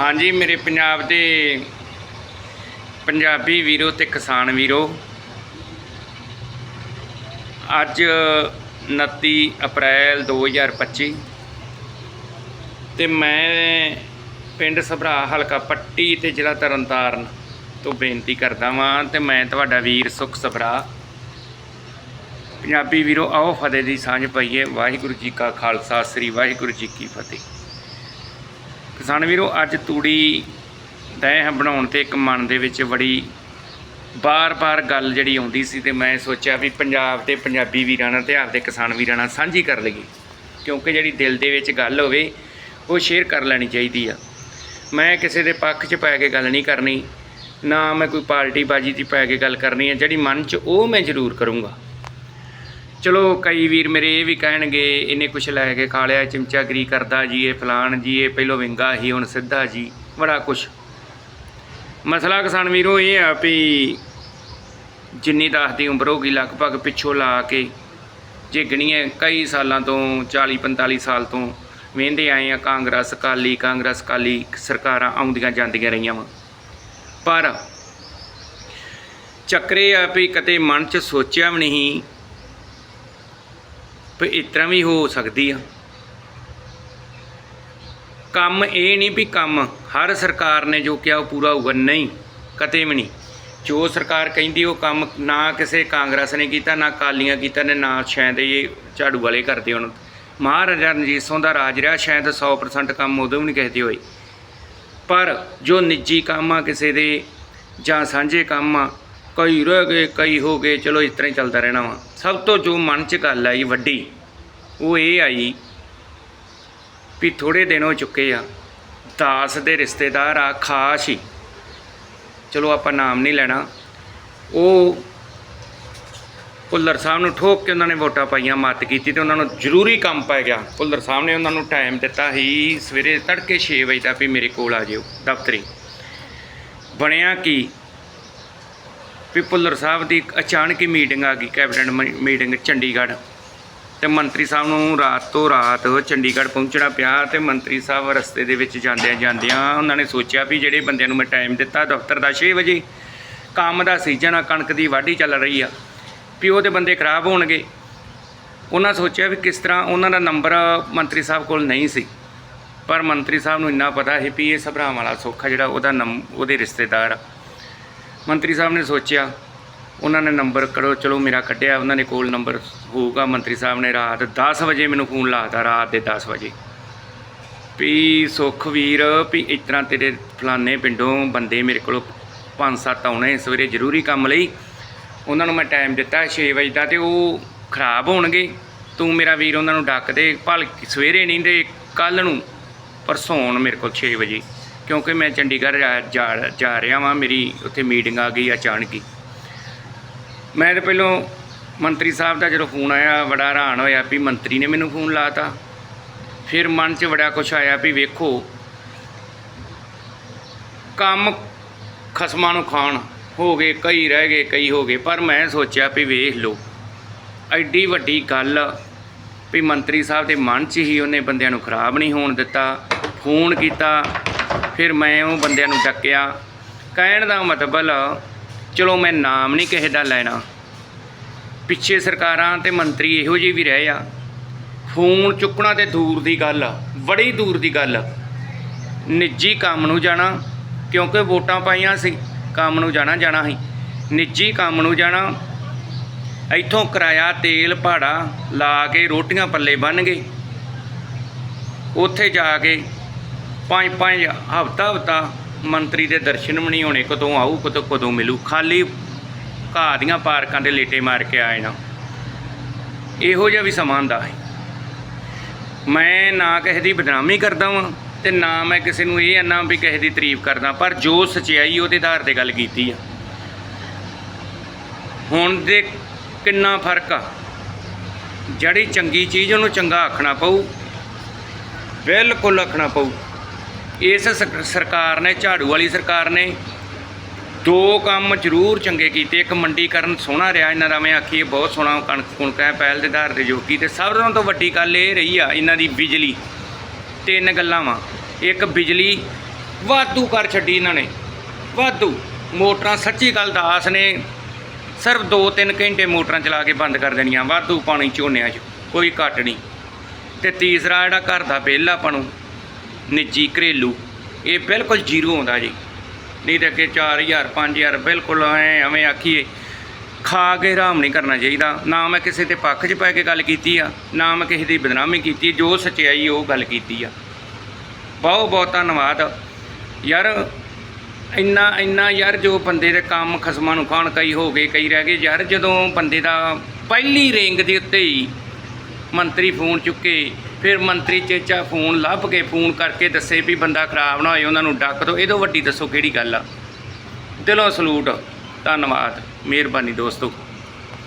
ਹਾਂਜੀ, ਮੇਰੇ ਪੰਜਾਬ ਦੇ ਪੰਜਾਬੀ ਵੀਰੋ ਤੇ ਕਿਸਾਨ ਵੀਰੋ, ਅੱਜ 29 ਅਪ੍ਰੈਲ 2025 ਤੇ ਮੈਂ ਪਿੰਡ ਸਭਰਾ ਹਲਕਾ ਪੱਟੀ ਤੇ ਜ਼ਿਲ੍ਹਾ ਤਰਨਤਾਰਨ ਤੋਂ ਬੇਨਤੀ ਕਰਦਾ ਵਾਂ ਤੇ ਮੈਂ ਤੁਹਾਡਾ ਵੀਰ ਸੁਖ ਸਭਰਾ। ਪੰਜਾਬੀ ਵੀਰੋ, ਆਓ ਫਤਿਹ ਦੀ ਸਾਂਝ ਪਾਈਏ। ਵਾਹਿਗੁਰੂ ਜੀ ਕਾ ਖਾਲਸਾ, ਸ੍ਰੀ ਵਾਹਿਗੁਰੂ ਜੀ ਕੀ ਫਤਿਹ। ਕਿਸਾਨ ਵੀਰੋ, ਅੱਜ ਤੂੜੀ ਦਹਿ ਬਣਾਉਣ ਤੇ ਇੱਕ ਮਨ ਦੇ ਵਿੱਚ ਬੜੀ ਬਾਰ-ਬਾਰ ਗੱਲ ਜਿਹੜੀ ਆਉਂਦੀ ਸੀ ਤੇ ਮੈਂ ਸੋਚਿਆ ਵੀ ਪੰਜਾਬ ਤੇ ਪੰਜਾਬੀ ਵੀਰਾਂ ਨਾਲ ਤੇ ਆਪਦੇ ਕਿਸਾਨ ਵੀਰਾਂ ਨਾਲ ਸਾਂਝੀ ਕਰ ਲਈਏ। ਕਿਉਂਕਿ ਜਿਹੜੀ ਦਿਲ ਦੇ ਵਿੱਚ ਗੱਲ ਹੋਵੇ, ਉਹ ਸ਼ੇਅਰ ਕਰ ਲੈਣੀ ਚਾਹੀਦੀ ਆ। ਮੈਂ ਕਿਸੇ ਦੇ ਪੱਖ 'ਚ ਪੈ ਕੇ ਗੱਲ ਨਹੀਂ ਕਰਨੀ, ਨਾ ਮੈਂ ਕੋਈ ਪਾਰਟੀ ਬਾਜੀ 'ਚ ਪੈ ਕੇ ਗੱਲ ਕਰਨੀ ਹੈ ਜਿਹੜੀ ਮਨ 'ਚ ਉਹ ਮੈਂ ਜ਼ਰੂਰ ਕਰੂੰਗਾ। ਚਲੋ ਕਈ ਵੀਰ ਮੇਰੇ ਇਹ ਵੀ ਕਹਿਣਗੇ, ਇਹਨੇ ਕੁਛ ਲੈ ਕੇ ਖਾ ਲਿਆ, ਚਮਚਾਗਰੀ ਕਰਦਾ ਜੀ, ਇਹ ਫਲਾਣ ਜੀ, ਇਹ ਪਹਿਲੋਂ ਵਿੰਗਾ ਹੀ ਹੁਣ ਸਿੱਧਾ ਜੀ, ਬੜਾ ਕੁਛ। ਮਸਲਾ ਕਿਸਾਨ ਵੀਰੋ ਇਹ ਆ ਵੀ ਜਿੰਨੀ ਦਸ ਦੀ ਉਮਰ ਹੋ ਗਈ, ਲਗਭਗ ਪਿੱਛੋਂ ਲਾ ਕੇ ਜੇ ਗਣੀਏ ਕਈ ਸਾਲਾਂ ਤੋਂ 40 45 ਸਾਲ ਤੋਂ ਵੇਂਦੇ ਆਏ ਆ, ਕਾਂਗਰਸ, ਅਕਾਲੀ ਕਾਂਗਰਸ, ਅਕਾਲੀ ਸਰਕਾਰਾਂ ਆਉਂਦੀਆਂ ਜਾਂਦੀਆਂ ਰਹੀਆਂ ਵਾ। ਪਰ ਚੱਕਰੇ ਆ ਵੀ ਕਦੇ ਮਨ 'ਚ ਸੋਚਿਆ ਵੀ ਨਹੀਂ ਵੀ ਇਸ ਤਰ੍ਹਾਂ ਵੀ ਹੋ ਸਕਦੀ ਆ। ਕੰਮ ਇਹ ਨਹੀਂ ਵੀ ਕੰਮ ਹਰ ਸਰਕਾਰ ਨੇ ਜੋ ਕਿਹਾ ਉਹ ਪੂਰਾ ਹੋਊਗਾ। ਨਹੀਂ, ਕਦੇ ਵੀ ਨਹੀਂ। ਜੋ ਸਰਕਾਰ ਕਹਿੰਦੀ ਉਹ ਕੰਮ ਨਾ ਕਿਸੇ ਕਾਂਗਰਸ ਨੇ ਕੀਤਾ, ਨਾ ਕਾਲੀਆਂ ਕੀਤਾ ਨੇ, ਨਾ ਸ਼ਾਇਦ ਇਹ ਝਾੜੂ ਵਾਲੇ ਕਰਦੇ ਹੁਣ। ਮਹਾਰਾਜਾ ਰਣਜੀਤ ਸਿੰਘ ਦਾ ਰਾਜ ਰਿਹਾ, ਸ਼ਾਇਦ 100% ਕੰਮ ਉਦੋਂ ਵੀ ਨਹੀਂ ਕਹਦੇ ਹੋਏ। ਪਰ ਜੋ ਨਿੱਜੀ ਕੰਮ ਆ, ਕਿਸੇ ਦੇ ਜਾਂ ਸਾਂਝੇ ਕੰਮ ਆ ਕਈ ਰਹਿ ਗਏ, ਕਈ ਹੋ ਗਏ, ਚਲੋ ਇਸ ਤਰ੍ਹਾਂ ਹੀ ਚੱਲਦਾ ਰਹਿਣਾ ਵਾ। ਸਭ ਤੋਂ ਜੋ ਮਨ 'ਚ ਗੱਲ ਆਈ ਵੱਡੀ, ਉਹ ਇਹ ਆਈ ਵੀ ਥੋੜੇ ਦਿਨ ਹੋ ਚੁੱਕੇ ਆ, ਦਾਸ ਦੇ ਰਿਸ਼ਤੇਦਾਰ ਆ, ਖਾਸ ਹੀ। ਚਲੋ ਆਪਾਂ ਨਾਮ ਨਹੀਂ ਲੈਣਾ। ਉਹ ਭੁੱਲਰ ਸਾਹਿਬ ਨੂੰ ਠੋਕ ਕੇ ਉਹਨਾਂ ਨੇ ਵੋਟਾਂ ਪਾਈਆਂ, ਮਤ ਕੀਤੀ ਤੇ ਉਹਨਾਂ ਨੂੰ ਜ਼ਰੂਰੀ ਕੰਮ ਪੈ ਗਿਆ। ਭੁੱਲਰ ਸਾਹਿਬ ਨੇ ਉਹਨਾਂ ਨੂੰ ਟਾਈਮ ਦਿੱਤਾ ਸੀ, ਸਵੇਰੇ ਤੜਕੇ 6 ਵਜੇ ਤੱਕ ਵੀ ਮੇਰੇ ਕੋਲ ਆ ਜਿਓ ਦਫ਼ਤਰੀ। ਬਣਿਆ ਕੀ? ਵੀ ਭੁੱਲਰ ਸਾਹਿਬ ਦੀ ਇੱਕ ਅਚਾਨਕ ਹੀ ਮੀਟਿੰਗ ਆ ਗਈ, ਕੈਬਨਿਟ ਮ- ਮੀਟਿੰਗ ਚੰਡੀਗੜ੍ਹ। ਤੇ ਮੰਤਰੀ ਸਾਹਿਬ ਨੂੰ ਰਾਤ ਤੋਂ ਰਾਤ ਚੰਡੀਗੜ੍ਹ ਪਹੁੰਚਣਾ ਪਿਆ ਤੇ ਮੰਤਰੀ ਸਾਹਿਬ ਰਸਤੇ ਦੇ ਵਿੱਚ ਜਾਂਦਿਆਂ ਜਾਂਦਿਆਂ ਉਹਨਾਂ ਨੇ ਸੋਚਿਆ ਵੀ ਜਿਹੜੇ ਬੰਦਿਆਂ ਨੂੰ ਮੈਂ ਟਾਈਮ ਦਿੱਤਾ, ਦਫ਼ਤਰ ਦਾ 6 ਵਜੇ, ਕੰਮ ਦਾ ਸੀਜ਼ਨ ਆ, ਕਣਕ ਦੀ ਵਾਢੀ ਚੱਲ ਰਹੀ ਆ, ਵੀ ਉਹਦੇ ਬੰਦੇ ਖਰਾਬ ਹੋਣਗੇ। ਉਹਨਾਂ ਸੋਚਿਆ ਵੀ ਕਿਸ ਤਰ੍ਹਾਂ ਉਹਨਾਂ ਦਾ ਨੰਬਰ ਮੰਤਰੀ ਸਾਹਿਬ ਕੋਲ ਨਹੀਂ ਸੀ। ਪਰ ਮੰਤਰੀ ਸਾਹਿਬ ਨੂੰ ਇੰਨਾ ਪਤਾ ਸੀ ਵੀ ਇਹ ਸਭਰਾਵਾਂ ਵਾਲਾ ਸੁੱਖ ਆ ਜਿਹੜਾ ਉਹਦਾ ਨੰਮ ਉਹਦੇ ਰਿਸ਼ਤੇਦਾਰ ਆ। ਮੰਤਰੀ ਸਾਹਿਬ ਨੇ ਸੋਚਿਆ, ਉਹਨਾਂ ਨੇ ਨੰਬਰ ਕਰੋ ਚਲੋ ਮੇਰਾ ਕੱਢਿਆ, ਉਹਨਾਂ ਦੇ ਕੋਲ ਨੰਬਰ ਹੋਊਗਾ, ਮੰਤਰੀ ਸਾਹਿਬ ਨੇ ਰਾਤ 10 ਵਜੇ ਮੈਨੂੰ ਫੋਨ ਲਾਤਾ, ਰਾਤ ਦੇ 10 ਵਜੇ। ਵੀ ਸੁਖ ਵੀਰ, ਵੀ ਇਸ ਤਰ੍ਹਾਂ ਤੇਰੇ ਫਲਾਣੇ ਪਿੰਡੋਂ ਬੰਦੇ ਮੇਰੇ ਕੋਲ ਪੰਜ ਸੱਤ ਆਉਣੇ, ਸਵੇਰੇ ਜ਼ਰੂਰੀ ਕੰਮ ਲਈ। ਉਹਨਾਂ ਨੂੰ ਮੈਂ ਟਾਈਮ ਦਿੱਤਾ 6 ਵਜੇ ਦਾ ਤੇ ਉਹ ਖਰਾਬ ਹੋਣਗੇ। ਤੂੰ ਮੇਰਾ ਵੀਰ ਉਹਨਾਂ ਨੂੰ ਡੱਕ ਦੇ ਭਲ ਸਵੇਰੇ ਨਹੀਂ ਤੇ ਕੱਲ ਨੂੰ, ਪਰਸੋਂ ਆਉਣ ਮੇਰੇ ਕੋਲ 6 ਵਜੇ। ਕਿਉਂਕਿ ਮੈਂ ਚੰਡੀਗੜ੍ਹ ਜਾ- ਜਾ ਰਿਹਾ ਵਾਂ, ਮੇਰੀ ਉੱਥੇ ਮੀਟਿੰਗ ਆ ਗਈ ਅਚਾਨਕ ਹੀ। ਮੈਂ ਤਾਂ ਪਹਿਲੋਂ ਮੰਤਰੀ ਸਾਹਿਬ ਦਾ ਜਦੋਂ ਫੋਨ ਆਇਆ, ਬੜਾ ਹੈਰਾਨ ਹੋਇਆ ਵੀ ਮੰਤਰੀ ਨੇ ਮੈਨੂੰ ਫੋਨ ਲਾਤਾ। ਫਿਰ ਮਨ 'ਚ ਬੜਾ ਕੁਛ ਆਇਆ ਵੀ ਵੇਖੋ, ਕੰਮ ਖਸਮਾਂ ਨੂੰ ਖਾਣ, ਹੋ ਗਏ, ਕਈ ਰਹਿ ਗਏ, ਕਈ ਹੋ ਗਏ, ਪਰ ਮੈਂ ਸੋਚਿਆ ਵੀ ਵੇਖ ਲਓ, ਐਡੀ ਵੱਡੀ ਗੱਲ ਵੀ ਮੰਤਰੀ ਸਾਹਿਬ ਦੇ ਮਨ 'ਚ ਹੀ ਉਹਨੇ ਬੰਦਿਆਂ ਨੂੰ ਖਰਾਬ ਨਹੀਂ ਹੋਣ ਦਿੱਤਾ, ਫੋਨ ਕੀਤਾ ਫਿਰ ਮੈਂ ਉਹ ਬੰਦਿਆਂ ਨੂੰ ਡੱਕਿਆ। ਕਹਿਣ ਦਾ ਮਤਲਬ, ਚਲੋ ਮੈਂ ਨਾਮ ਨਹੀਂ ਕਿਸੇ ਦਾ ਲੈਣਾ। ਪਿੱਛੇ ਸਰਕਾਰਾਂ ਤੇ ਮੰਤਰੀ ਇਹੋ ਜਿਹੇ ਵੀ ਰਹੇ ਆ। ਫੋਨ ਚੁੱਕਣਾ ਤੇ ਦੂਰ ਦੀ ਗੱਲ ਆ ਬੜੀ ਦੂਰ ਦੀ ਗੱਲ। ਨਿੱਜੀ ਕੰਮ ਨੂੰ ਜਾਣਾ, ਕਿਉਂਕਿ ਵੋਟਾਂ ਪਾਈਆਂ ਸੀ, ਕੰਮ ਨੂੰ ਜਾਣਾ ਜਾਣਾ ਸੀ। ਨਿੱਜੀ ਕੰਮ ਨੂੰ ਜਾਣਾ, ਇੱਥੋਂ ਕਿਰਾਇਆ, ਤੇਲ, ਭਾੜਾ ਲਾ ਕੇ ਰੋਟੀਆਂ ਪੱਲੇ ਬੰਨ ਗਏ। ਉੱਥੇ ਜਾ ਕੇ ਪੰਜ ਪੰਜ ਹਫਤਾ ਹਫਤਾ ਮੰਤਰੀ ਦੇ ਦਰਸ਼ਨ ਵੀ ਨਹੀਂ ਹੋਣੇ, ਕਦੋਂ ਆਊ, ਕਦੋਂ ਕਦੋਂ ਮਿਲੂ। ਖਾਲੀ ਘਾਹ ਦੀਆਂ ਪਾਰਕਾਂ ਦੇ ਲੇਟੇ ਮਾਰ ਕੇ ਆਏ ਨਾ। ਇਹੋ ਜਿਹਾ ਵੀ ਸਮਾਂ ਹੁੰਦਾ ਹੈ। ਮੈਂ ਨਾ ਕਿਸੇ ਦੀ ਬਦਨਾਮੀ ਕਰਦਾ ਵਾਂ ਤੇ ਨਾ ਮੈਂ ਕਿਸੇ ਨੂੰ ਇਹ ਅੰਨਾ ਵੀ ਕਿਸੇ ਦੀ ਤਾਰੀਫ ਕਰਦਾ, ਪਰ ਜੋ ਸਚਾਈ ਉਹਦੇ ਆਧਾਰ ਤੇ ਗੱਲ ਕੀਤੀ ਆ। ਹੁਣ ਦੇ ਕਿੰਨਾ ਫ਼ਰਕ ਆ। ਜਿਹੜੀ ਚੰਗੀ ਚੀਜ਼ ਉਹਨੂੰ ਚੰਗਾ ਆਖਣਾ ਪਊ, ਬਿਲਕੁਲ ਆਖਣਾ ਪਊ। ਇਸ ਸਰਕਾਰ ਨੇ, ਝਾੜੂ ਵਾਲੀ ਸਰਕਾਰ ਨੇ ਦੋ ਕੰਮ ਜ਼ਰੂਰ ਚੰਗੇ ਕੀਤੇ। ਇੱਕ ਮੰਡੀਕਰਨ ਸੋਹਣਾ ਰਿਹਾ, ਇਹਨਾਂ ਦਾ ਮੈਂ ਆਖੀਏ, ਬਹੁਤ ਸੋਹਣਾ ਕਣਕ ਕੁਣਕ ਹੈ, ਪਹਿਲ ਦੇ ਆਧਾਰ ਤੇ ਜੋਗੀ ਤੇ ਸਭ ਤੋਂ ਵੱਡੀ ਗੱਲ ਇਹ ਰਹੀ ਆ, ਇਹਨਾਂ ਦੀ ਬਿਜਲੀ। ਤਿੰਨ ਗੱਲਾਂ ਵਾ। ਇੱਕ ਬਿਜਲੀ, ਵਾਧੂ ਕਰ ਛੱਡੀ ਇਹਨਾਂ ਨੇ। ਵਾਧੂ। ਮੋਟਰਾਂ, ਸੱਚੀ ਗੱਲ ਦਾਸ ਨੇ, ਸਿਰਫ 2-3 ਘੰਟੇ ਮੋਟਰਾਂ ਚਲਾ ਕੇ ਬੰਦ ਕਰ ਦੇਣੀਆਂ, ਵਾਧੂ ਪਾਣੀ ਝੋਨਿਆਂ 'ਚ, ਕੋਈ ਘੱਟ ਨਹੀਂ। ਤੇ ਤੀਸਰਾ ਜਿਹੜਾ ਘਰ ਦਾ ਬਿੱਲ ਆਪਾਂ ਨੂੰ ਨਿੱਜੀ ਘਰੇਲੂ। ਇਹ ਬਿਲਕੁਲ ਜ਼ੀਰੋ ਆਉਂਦਾ ਜੀ। ਨਹੀਂ ਤਾਂ ਕਿ 4000 5000 ਬਿਲਕੁਲ ਐ ਐਵੇਂ ਆਖੀਏ, ਖਾ ਕੇ ਹਰਾਮ ਨਹੀਂ ਕਰਨਾ ਚਾਹੀਦਾ। ਨਾ ਮੈਂ ਕਿਸੇ ਦੇ ਪੱਖ 'ਚ ਪੈ ਕੇ ਗੱਲ ਕੀਤੀ ਆ, ਨਾ ਮੈਂ ਕਿਸੇ ਦੀ ਬਦਨਾਮੀ ਕੀਤੀ, ਜੋ ਸੱਚਾਈ ਉਹ ਗੱਲ ਕੀਤੀ ਆ। ਬਹੁਤ ਬਹੁਤ ਧੰਨਵਾਦ। ਯਾਰ, ਇੰਨਾ ਇੰਨਾ ਯਾਰ ਜੋ ਬੰਦੇ ਦੇ ਕੰਮ ਖਸਮਾਂ ਨੂੰ ਖਾਣ ਕਈ ਹੋ ਗਏ, ਕਈ ਰਹਿ ਗਏ, ਯਾਰ ਜਦੋਂ ਬੰਦੇ ਦਾ ਪਹਿਲੀ ਰਿੰਗ ਦੇ ਉੱਤੇ ਹੀ ਮੰਤਰੀ ਫੋਨ ਚੁੱਕੇ ਫਿਰ ਮੰਤਰੀ ਚੇਚਾ ਫੋਨ ਲੱਭ ਕੇ ਫੋਨ ਕਰਕੇ ਦੱਸੇ ਵੀ ਬੰਦਾ ਖਰਾਬ ਨਾ ਹੋਏ, ਉਹਨਾਂ ਨੂੰ ਡੱਕ ਦੋ। ਇਹ ਤੋਂ ਵੱਡੀ ਦੱਸੋ ਕਿਹੜੀ ਗੱਲ ਆ? ਦਿਲੋਂ ਸਲੂਟ, ਧੰਨਵਾਦ, ਮਿਹਰਬਾਨੀ ਦੋਸਤੋ।